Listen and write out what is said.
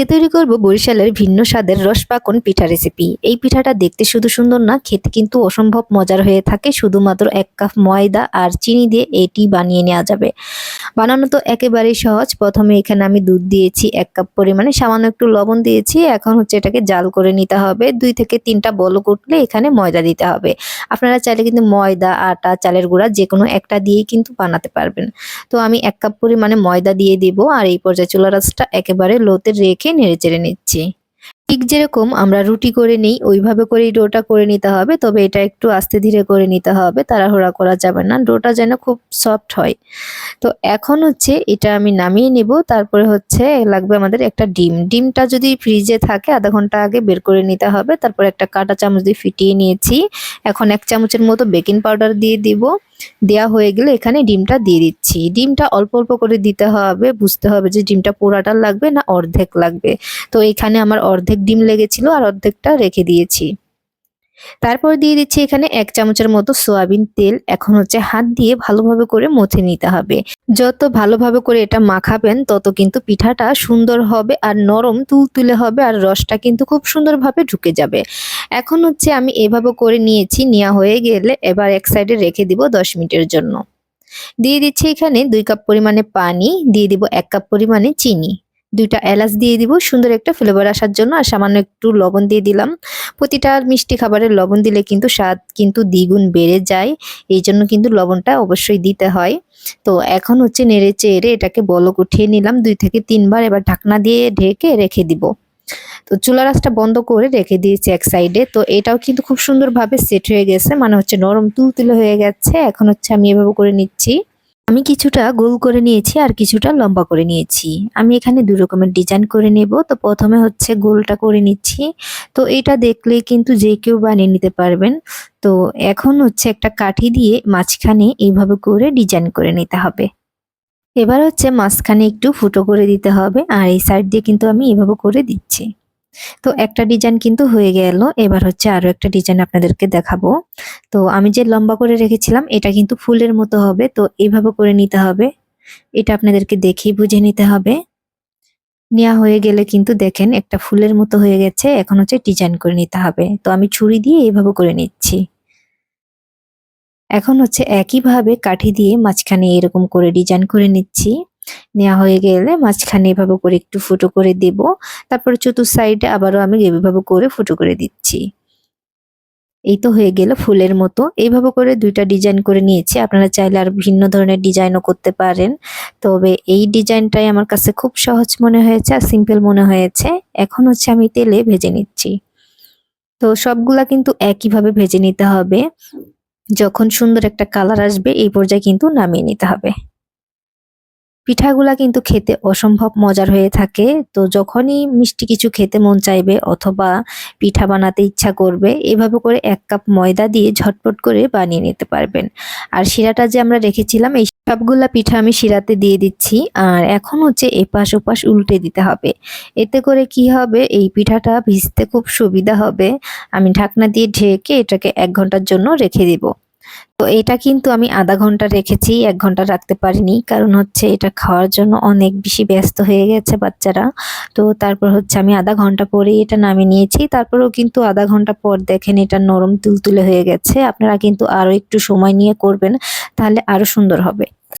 আজকে তৈরি করব বরিশালের ভিন্ন স্বাদের রসপাকন পিঠা রেসিপি এই পিঠাটা দেখতে শুধু সুন্দর না, খেতে কিন্তু অসম্ভব মজার হয়ে থাকে। শুধুমাত্র এক কাপ ময়দা আর চিনি দিয়ে এটি বানিয়ে নেওয়া যাবে। বানানো তো একেবারেই সহজ। প্রথমে এখানে আমি দুধ দিয়েছি, এক কাপ পরিমাণে। সামান্য একটু লবণ দিয়েছি। এখন হচ্ছে এটাকে জাল করে নিতে হবে। দুই থেকে তিনটা বল উঠলে এখানে ময়দা দিতে হবে। আপনারা চাইলে কিন্তু ময়দা, আটা, চালের গুঁড়া যে কোনো একটা দিয়েই কিন্তু বানাতে পারবেন। তো আমি এক কাপ পরিমাণে ময়দা দিয়ে দিব। আর এই পর্যায়ে চুলা রাসটা একেবারে লোতে রেখে নেড়ে চেড়ে নিচ্ছি। ঠিক যেরকম আমরা রুটি করে নিই, ওইভাবে করেই ডোটা করে নিতে হবে, তবে এটা একটু আস্তে ধীরে করে নিতে হবে, তাড়াহুড়া করা যাবে না, ডোটা যেন খুব সফট হয়। তো এখন হচ্ছে এটা আমি নামিয়ে নিব, তারপরে হচ্ছে লাগবে আমাদের একটা ডিম। ডিমটা যদি ফ্রিজে থাকে, আধা ঘণ্টা আগে বের করে নিতে হবে, তারপর একটা কাঁটা চামচ দিয়ে ফিটিয়ে নিয়েছি। এখন এক চামচের মতো বেকিং পাউডার দিয়ে দিব। দেওয়া হয়ে গেলে এখানে ডিমটা দিয়ে দিচ্ছি। ডিমটা অল্প অল্প করে দিতে হবে, বুঝতে হবে যে ডিমটা পোড়াটা লাগবে না অর্ধেক লাগবে। তো এখানে আমার অর্ধেক ডিম লেগেছিল আর অর্ধেকটা রেখে দিয়েছি। তারপর দিয়ে দিচ্ছি এখানে এক চামচের মতো সোয়াবিন তেল। এখন হচ্ছে হাত দিয়ে ভালোভাবে করে মথে নিতে হবে। যত ভালোভাবে করে এটা মাখাবেন, তত কিন্তু পিঠাটা সুন্দর হবে আর নরম তুলতুলে হবে আর রসটা কিন্তু খুব সুন্দরভাবে ঢুকে যাবে। এখন হচ্ছে আমি এভাবে করে নিয়েছি নেওয়া হয়ে গেলে এবার এক সাইডে রেখে দিব দশ মিনিটের জন্য। দিয়ে দিচ্ছি এখানে দুই কাপ পরিমাণে পানি, দিয়ে দিব এক কাপ পরিমাণে চিনি। দুইটা এলাচ দিয়ে দিব, সুন্দর একটা ফ্লেভার আসার জন্য। আর সামান্য একটু লবণ দিয়ে দিলাম। প্রতিটা মিষ্টি খাবারের লবণ দিলে কিন্তু স্বাদ কিন্তু দ্বিগুণ বেড়ে যায়। এই জন্য কিন্তু লবণটা অবশ্যই দিতে হয়। তো এখন হচ্ছে নেড়ে চেড়ে এটাকে বলক উঠিয়ে নিলাম। দুই থেকে তিনবার এবার ঢাকনা দিয়ে ঢেকে রেখে দিব। তো চুলা রাসটা বন্ধ করে রেখে দিয়েছি এক সাইডে তো এটাও কিন্তু খুব সুন্দরভাবে সেট হয়ে গেছে। মানে হচ্ছে নরম তুলতুলে হয়ে গেছে। এখন হচ্ছে আমি এভাবে করে নিচ্ছি। আমি কিছুটা গোল করে নিয়েছি আর কিছুটা লম্বা করে নিয়েছি। আমি এখানে দু রকমের ডিজাইন করে নেব। তো প্রথমে হচ্ছে গোলটা করে নিচ্ছি। তো এটা দেখলে কিন্তু যে কেউ বানিয়ে নিতে পারবেন। তো এখন হচ্ছে একটা কাঠি দিয়ে মাঝখানে এইভাবে করে ডিজাইন করে নিতে হবে। এবার হচ্ছে মাঝখানে একটু ফুটো করে দিতে হবে। আর এই সাইড দিয়ে কিন্তু আমি এভাবে করে দিচ্ছি। তো একটা ডিজাইন কিন্তু হয়ে গেল। এবার হচ্ছে আরও একটা ডিজাইন আপনাদেরকে দেখাবো। তো আমি যে লম্বা করে রেখেছিলাম, এটা কিন্তু ফুলের মতো হবে। তো এইভাবে করে নিতে হবে। এটা আপনাদেরকে দেখেই বুঝে নিতে হবে। নেওয়া হয়ে গেলে কিন্তু দেখেন একটা ফুলের মতো হয়ে গেছে। এখন হচ্ছে ডিজাইন করে নিতে হবে। তো আমি ছুরি দিয়ে এইভাবে করে নিচ্ছি। এখন হচ্ছে একইভাবে কাঠি দিয়ে মাঝখানে এরকম করে ডিজাইন করে নিচ্ছি। নেওয়া হয়ে গেলে মাঝখানে এভাবে করে একটু ফুটো করে দেব। তারপরে চতুর সাইডে আবারও আমি এভাবে করে ফুটো করে দিচ্ছি। এই তো হয়ে গেল ফুলের মতো। এইভাবে করে দুইটা ডিজাইন করে নিয়েছি। আপনারা চাইলে আর ভিন্ন ধরনের ডিজাইনও করতে পারেন। তবে এই ডিজাইনটাই আমার কাছে খুব সহজ মনে হয়েছে আর সিম্পল মনে হয়েছে। এখন হচ্ছে আমি তেলে ভেজে নিচ্ছি। তো সবগুলা কিন্তু একইভাবে ভেজে নিতে হবে। যখন সুন্দর একটা কালার আসবে, এই পর্যায়ে কিন্তু নামিয়ে নিতে হবে। পিঠাগুলা কিন্তু খেতে অসম্ভব মজার হয়ে থাকে। তো যখনই মিষ্টি কিছু খেতে মন চাইবে অথবা পিঠা বানাতে ইচ্ছা করবে, এভাবে করে এক কাপ ময়দা দিয়ে ঝটপট করে বানিয়ে নিতে পারবেন। আর শিরাটা যে আমরা রেখেছিলাম, এই সবগুলা পিঠা আমি শিরাতে দিয়ে দিচ্ছি। আর এখন হচ্ছে এপাশ ওপাশ উল্টে দিতে হবে। এতে করে কি হবে, এই পিঠাটা ভিজতে খুব সুবিধা হবে। আমি ঢাকনা দিয়ে ঢেকে এটাকে এক ঘণ্টার জন্য রেখে দিব। তো এটা কিন্তু আমি আধা ঘণ্টা রেখেছি, এক ঘণ্টা রাখতে পারিনি। কারণ হচ্ছে এটা খাওয়ার জন্য অনেক বেশি ব্যস্ত হয়ে গেছে বাচ্চারা। তো তারপর হচ্ছে আমি আধা ঘণ্টা পরেই এটা নামিয়ে নিয়েছি। তারপরেও কিন্তু আধা ঘণ্টা পর দেখেন এটা নরম তুলতুলে হয়ে গেছে। আপনারা কিন্তু আরও একটু সময় নিয়ে করবেন, তাহলে আরও সুন্দর হবে।